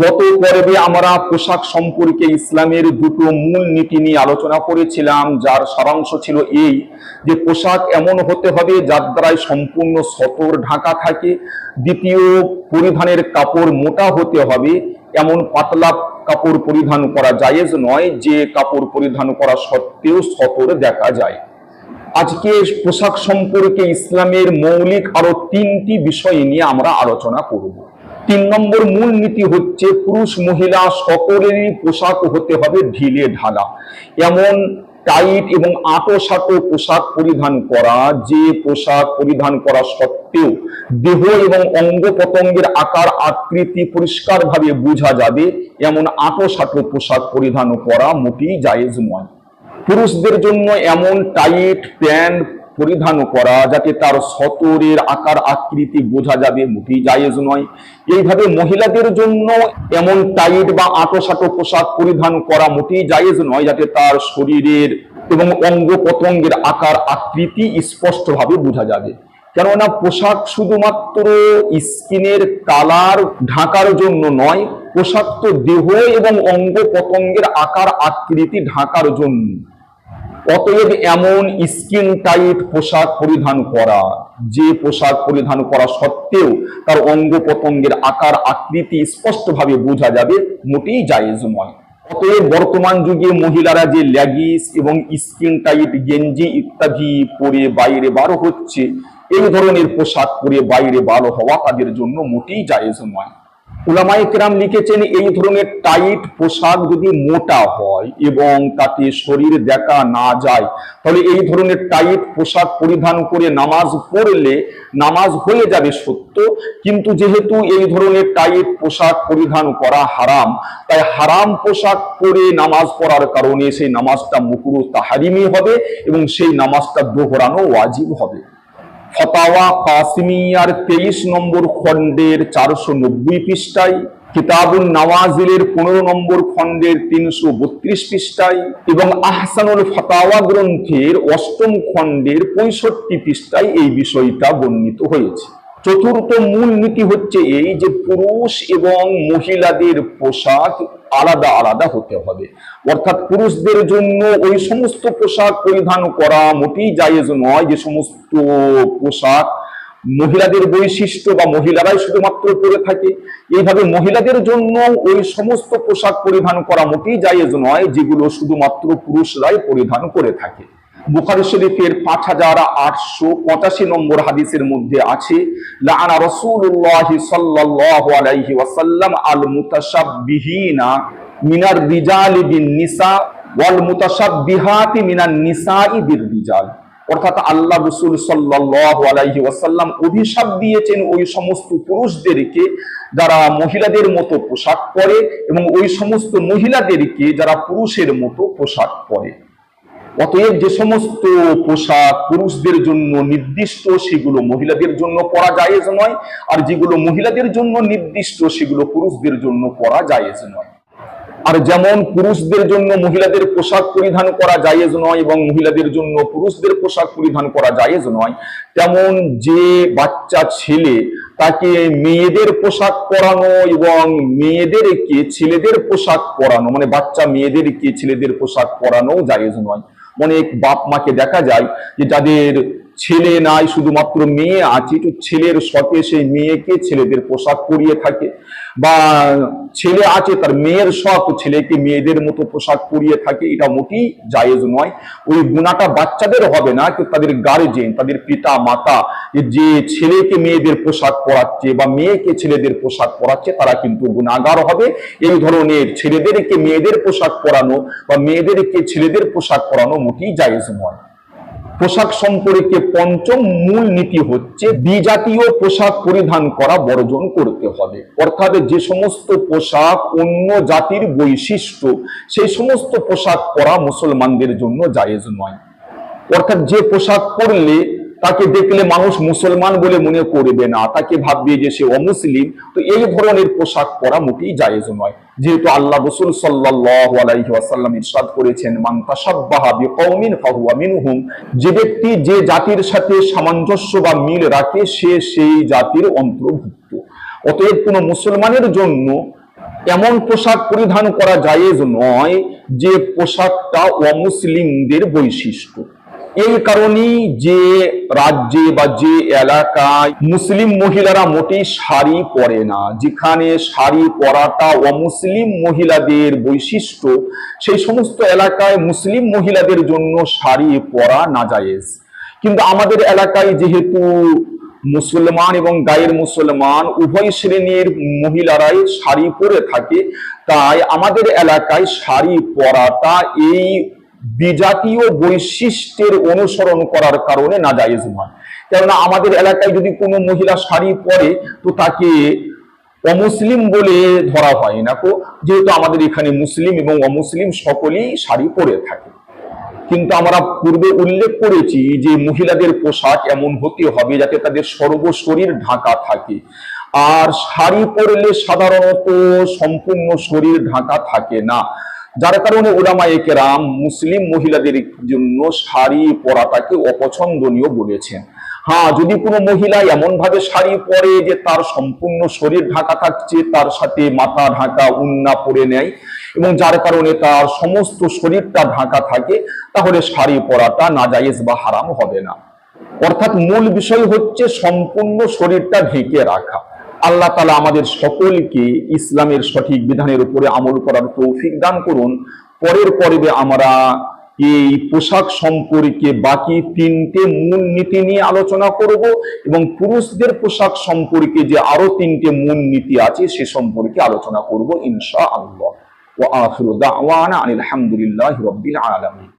গত পর্বে আমরা পোশাক সম্পর্কে ইসলামের দুটো মূল নীতি নিয়ে আলোচনা করেছিলাম, যার সারাংশ ছিল এই যে পোশাক এমন হতে হবে যার দ্বারাই সম্পূর্ণ সতর ঢাকা থাকে, দ্বিতীয় পরিধানের কাপড় মোটা হতে হবে, এমন পাতলা কাপড় পরিধান করা জায়েজ নয়, যে কাপড় পরিধান করা সত্ত্বেও সতর দেখা যায়। আজকে পোশাক সম্পর্কে ইসলামের মৌলিক আরও তিনটি বিষয় নিয়ে আমরা আলোচনা করব। তিন নম্বর মূল নীতি হচ্ছে পুরুষ মহিলা সকলেরই পোশাক হতে হবে ঢিলে ঢালা। এমন টাইট এবং আটো সাটো পোশাক পরিধান করা, যে পোশাক পরিধান করা সত্ত্বেও দেহ এবং অঙ্গ প্রত্যঙ্গের আকার, আকৃতি পরিষ্কারভাবে বোঝা যাবে। এমন আটো সাটো পোশাক পরিধান করা মোটেই জায়েজ নয়। পুরুষদের জন্য এমন টাইট, প্যান্ট পরিধান করা যাতে তার সতরের আকার আকৃতি বোঝা যাবে, মোটেই জায়েজ নয়। এইভাবে মহিলাদের জন্য এমন টাইট বা আঁটো পোশাক পরিধান করা মোটেই জায়েজ নয়, যাতে তার শরীরের এবং অঙ্গ প্রত্যঙ্গের আকার আকৃতি স্পষ্টভাবে বোঝা যাবে। কেননা পোশাক শুধুমাত্র স্কিনের কালার ঢাকার জন্য নয়, পোশাক তো দেহ এবং অঙ্গ প্রত্যঙ্গের আকার আকৃতি ঢাকার জন্য। অতএব এমন স্কিন টাইট পোশাক পরিধান করা, যে পোশাক পরিধান করা সত্ত্বেও তার অঙ্গ প্রত্যঙ্গের আকার, আকৃতি স্পষ্টভাবে বোঝা যাবে, মোটেই জায়েজ নয়। অতএব বর্তমান যুগে মহিলারা যে ল্যাগিস এবং স্কিন টাইট গেঞ্জি ইত্যাদি পরে বাইরে বার হচ্ছে, এই ধরনের পোশাক পরে বাইরে বার হওয়া তাদের জন্য মোটেই জায়েজ নয়। উলামাই কেরাম লিখেছেন, এই ধরনের টাইট পোশাক যদি মোটা হয় এবং তাতে শরীর দেখা না যায়। তাহলে এই ধরনের টাইট পোশাক পরিধান করে নামাজ পড়লে নামাজ হয়ে যাবে সত্য, কিন্তু যেহেতু এই ধরনের টাইট পোশাক পরিধান করা হারাম, তাই হারাম পোশাক পরে নামাজ পড়ার কারণে সেই নামাজটা মুকুরু তাহারিমি হবে এবং সেই নামাজটা দোহরানো ওয়াজিব হবে। ফতাওয়া কাসিমিয়ার তেইশ নম্বর খণ্ডের চারশো নব্বই পৃষ্ঠায় কিতাবুল নওয়াজিলের পনেরো নম্বর খণ্ডের তিনশো বত্রিশ পৃষ্ঠায় এবং আহসানুল ফতাওয়া গ্রন্থের অষ্টম খণ্ডের পঁয়ষট্টি পৃষ্ঠায় এই বিষয়টা বর্ণিত হয়েছে। চতুর্থ মূল নীতি হচ্ছে এই যে পুরুষ এবং মহিলাদের পোশাক আলাদা আলাদা হতে হবে। অর্থাৎ পুরুষদের জন্য ওই সমস্ত পোশাক পরিধান করা মোটেই জায়েজ নয় যে সমস্ত পোশাক মহিলাদের বৈশিষ্ট্য বা মহিলারাই শুধুমাত্র পরে থাকে। এইভাবে মহিলাদের জন্য ওই সমস্ত পোশাক পরিধান করা মোটেই জায়েজ নয় যেগুলো শুধুমাত্র পুরুষরাই পরিধান করে থাকে। বুখারি শরীফের পাঁচ হাজার আটশো পঁচাশি নম্বর হাদিসের মধ্যে আছে ওয়াসাল্লাম আল মিনার নিসা ওয়াল রিজাল অর্থাৎ আল্লাহ রসুল আলাইহি ওয়াসাল্লাম অভিশাপ দিয়েছেন ওই সমস্ত পুরুষদেরকে যারা মহিলাদের মতো পোশাক পরে এবং ওই সমস্ত মহিলাদেরকে যারা পুরুষের মতো পোশাক পরে। অতএব যে সমস্ত পোশাক পুরুষদের জন্য নির্দিষ্ট, সেগুলো মহিলাদের জন্য পরা জায়েজ নয়। আর যেগুলো মহিলাদের জন্য নির্দিষ্ট, সেগুলো পুরুষদের জন্য পরা জায়েজ নয়। আর যেমন পুরুষদের জন্য মহিলাদের পোশাক পরিধান করা জায়েজ নয় এবং মহিলাদের জন্য পুরুষদের পোশাক পরিধান করা জায়েজ নয়, তেমন যে বাচ্চা ছেলে তাকে মেয়েদের পোশাক পরানো এবং মেয়েদেরকে ছেলেদের পোশাক পরানো মানে বাচ্চা মেয়েদেরকে ছেলেদের পোশাক পরানো জায়েজ নয়। অনেক বাপ মাকে দেখা যায় যে যাদের ছেলে নাই, শুধুমাত্র মেয়ে আছে তো ছেলের শখে সেই মেয়েকে ছেলেদের পোশাক পরিয়ে থাকে বা ছেলে আছে তার মেয়ের শখ ছেলেকে মেয়েদের মতো পোশাক পরিয়ে থাকে, এটা মোটেই জায়েজ নয়। ওই গুণাটা বাচ্চাদের হবে না, কিন্তু তাদের গার্জেন তাদের পিতা, মাতা যে ছেলেকে মেয়েদের পোশাক পরাচ্ছে বা মেয়েকে ছেলেদের পোশাক পরাচ্ছে, তারা কিন্তু গুণাগার হবে। এই ধরনের ছেলেদেরকে মেয়েদের পোশাক পরানো বা মেয়েদেরকে ছেলেদের পোশাক পরানো মোটেই জায়েজ নয়। পোশাক সম্পর্কে পঞ্চম মূল নীতি হচ্ছে বিজাতীয় পোশাক পরিধান করা বর্জন করতে হবে। অর্থাৎ যে সমস্ত পোশাক অন্য জাতির বৈশিষ্ট্য, সেই সমস্ত পোশাক পরা মুসলমানদের জন্য জায়েজ নয়। অর্থাৎ যে পোশাক পরলে তাকে দেখলে মানুষ মুসলমান বলে মনে করবে না। তাকে ভাববে যে সে অমুসলিম। তো এই ধরনের পোশাক পরা মোটেই জায়েজ নয়। যেহেতু আল্লাহ রসুল ওয়াসাল্লাম ইরশাদ করেছেন, মান তাশাব্বাহা বিকওমিন ফাহুয়া যে ব্যক্তি যে জাতির সাথে সামঞ্জস্য বা মিল রাখে, সে সেই জাতির অন্তর্ভুক্ত। অতএব কোনো মুসলমানের জন্য এমন পোশাক পরিধান করা জায়েজ নয় যে পোশাকটা অমুসলিমদের বৈশিষ্ট্য। এই কারণেই যে রাজ্যে বা যে এলাকায় মুসলিম মহিলারা মোটেই শাড়ি পরে না, যেখানে শাড়ি পরাটা অমুসলিম মহিলাদের বৈশিষ্ট্য, সেই সমস্ত এলাকায় মুসলিম মহিলাদের জন্য শাড়ি পরা না জায়েজ কিন্তু আমাদের এলাকায় যেহেতু মুসলমান এবং গায়ের মুসলমান, উভয় শ্রেণির মহিলারাই শাড়ি পরে থাকে, তাই আমাদের এলাকায় শাড়ি পরাটা এই বিজাতীয় বৈশিষ্ট্যের অনুসরণ করার কারণে না জায়েজ নয় কেননা আমাদের এলাকায় যদি কোনো মহিলা শাড়ি পরে, তো তাকে অমুসলিম বলে ধরা হয় না তো যেহেতু আমাদের এখানে মুসলিম এবং অমুসলিম সকলেই শাড়ি পরে থাকে। কিন্তু আমরা পূর্বে উল্লেখ করেছি যে মহিলাদের পোশাক এমন হতে হবে যাতে তাদের সর্বশরীর ঢাকা থাকে। আর শাড়ি পরলে সাধারণত সম্পূর্ণ শরীর ঢাকা থাকে না। যার কারণে ওলামায়ে কেরাম মুসলিম মহিলাদের জন্য শাড়ি পরাটাকে অপছন্দনীয় বলেছেন। হ্যাঁ যদি কোনো মহিলা এমন ভাবে শাড়ি পরে যে তার সম্পূর্ণ শরীর ঢাকা থাকছে, তার সাথে মাথা ঢাকা, উন্না পরে নেয় এবং যার কারণে তার সমস্ত শরীরটা ঢাকা থাকে, তাহলে শাড়ি পরাটা নাজায়েজ বা হারাম হবে না। অর্থাৎ মূল বিষয় হচ্ছে সম্পূর্ণ শরীরটা ঢেকে রাখা। আল্লাহ তালা আমাদের সকলকে ইসলামের সঠিক বিধানের উপরে আমল করার তৌফিক দান করুন। পরের পর্বে আমরা এই পোশাক সম্পর্কে বাকি তিনটে মূল নীতি নিয়ে আলোচনা করব এবং পুরুষদের পোশাক সম্পর্কে যে আরও তিনটে মূল নীতি আছে সে সম্পর্কে আলোচনা করব ইনশা আল্লাহ ওয়া আখিরু দাওয়ানা আনিল হামদুলিল্লাহি রাব্বিল আলামিন।